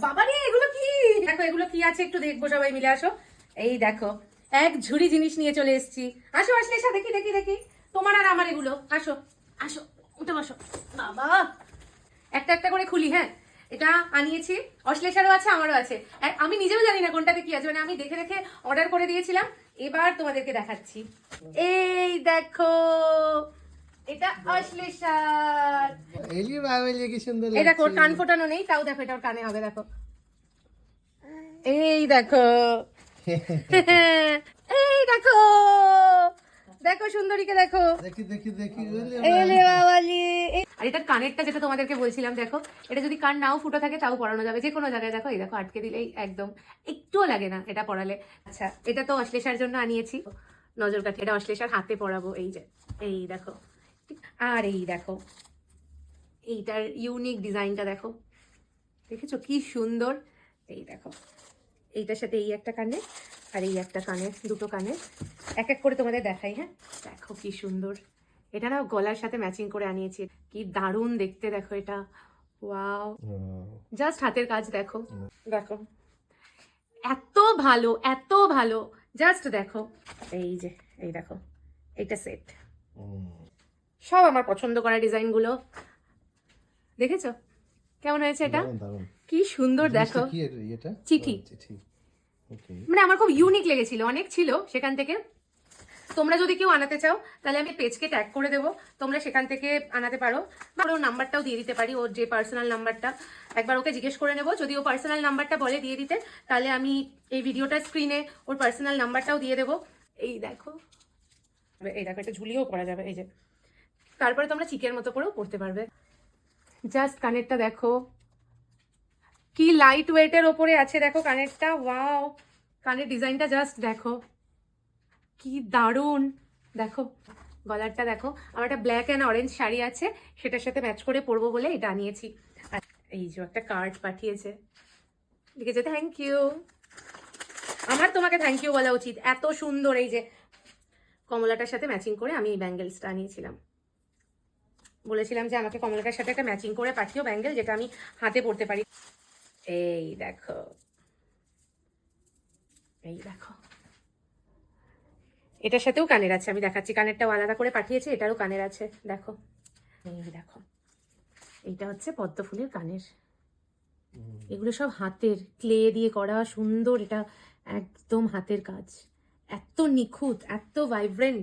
বাবা রে, এগুলো কি? দেখো, এগুলো কি আছে? একটু দেখব, সবাই মিলে আসো। এই দেখো, এক ঝুড়ি জিনিস নিয়ে চলে এসেছি। আসো, আসলে এসে, দেখি দেখি দেখি। তোমার আর আমার এগুলো। আসো আসো, উঠে বসো। বাবা! একটা একটা করে খুলি হ্যাঁ? এটা আনিয়েছি। অশ্লেষারও আছে, আমারও আছে। আর আমি নিজেও জানি না কোনটাতে কি আছে। মানে আমি দেখে দেখে অর্ডার করে দিয়েছিলাম। এবার তোমাদেরকে দেখাচ্ছি। এই দেখো এটা অশ্লেষার। এলিয়ে বাবা কি সুন্দর দেখো ওর কান ফোটানো নেই তাও দেখো এটা ওর কানে হবে দেখো। এই দেখো। এই দেখো। দেখো সুন্দরীকে দেখো। দেখি দেখি দেখি এলে বাবালি আর এটার কানেরটা যেটা তোমাদেরকে বলছিলাম দেখো এটা যদি কান নাও ফুটো থাকে তাও পরানো যাবে যে কোনো জায়গায় দেখো এই দেখো আটকে দিলেই একদম একটুও লাগে না এটা পরালে। আচ্ছা এটা তো অশ্লেষার জন্য আনিয়েছি। নজর কাঠি এটা অশ্লেষার হাতে পরাবো এই যে এই দেখো। আর এই দেখো এইটার ইউনিক ডিজাইনটা দেখো। দেখেছ কি সুন্দর? এই দেখো এইটার সাথে এই একটা কানে আর এই একটা কানে দুটো কানে এক এক করে তোমাদের দেখাই হ্যাঁ? দেখো কি সুন্দর। এটা না গলার সাথে ম্যাচিং করে আনিয়েছি। কি দারুণ দেখতে দেখো এটা। ওয়াও জাস্ট হাতের কাজ দেখো। দেখো। এত ভালো এত ভালো। জাস্ট দেখো। এই যে এই দেখো এইটা সেট সব আমার পছন্দ করা ডিজাইনগুলো। দেখেছ? কেমন হয়েছে এটা? কি সুন্দর দেখো। চিঠি। মানে আমার খুব ইউনিক লেগেছিল অনেক ছিল সেখান থেকে। তোমরা যদি কেউ আনাতে চাও তাহলে আমি পেজকে ট্যাগ করে দেবো। তোমরা সেখান থেকে আনাতে পারো। বা ওর নাম্বারটাও দিয়ে দিতে পারি ওর যে পার্সোনাল নাম্বারটা। একবার ওকে জিজ্ঞেস করে নেব। যদি ও পার্সোনাল নাম্বারটা বলে দিয়ে দিতে তাহলে আমি এই ভিডিওটার স্ক্রিনে ওর পার্সোনাল নাম্বারটাও দিয়ে দেবো। এই দেখো। এই দেখো এটা ঝুলিয়েও করা যাবে এই যে। তারপরে তোমরা চিকের মতো করেও পড়তে পারবে। জাস্ট কানেরটা দেখো। কি লাইট ওয়েটের ওপরে আছে দেখো কানেরটা। ওয়াও কানের ডিজাইনটা জাস্ট দেখো। কি দারুণ! দেখো, গলারটা দেখো। আমার একটা ব্ল্যাক অ্যান্ড অরেঞ্জ শাড়ি আছে, সেটার সাথে ম্যাচ করে পরবো বলে এটা আনিয়েছি। আর এই যে একটা কার্ড পাঠিয়েছে। লিখেছে থ্যাংক ইউ আমার তোমাকে থ্যাংক ইউ বলা উচিত। এত সুন্দর এই যে কমলাটার সাথে ম্যাচিং করে আমি এই ব্যাঙ্গেলসটা আনিয়েছিলাম। বলেছিলাম যে আমাকে কমলাটার সাথে একটা ম্যাচিং করে পাঠিও ব্যাঙ্গেল যেটা আমি হাতে পড়তে পারি। এই দেখো। এই দেখো। এটার সাথেও কানের আছে আমি দেখাচ্ছি। কানেরটাও আলাদা করে পাঠিয়েছি এটারও কানের আছে দেখো। এই দেখো। এইটা হচ্ছে পদ্ম ফুলের কানের এগুলো সব হাতের ক্লে দিয়ে করা সুন্দর। এটা একদম হাতের কাজ। এত নিখুঁত এত ভাইব্রেন্ট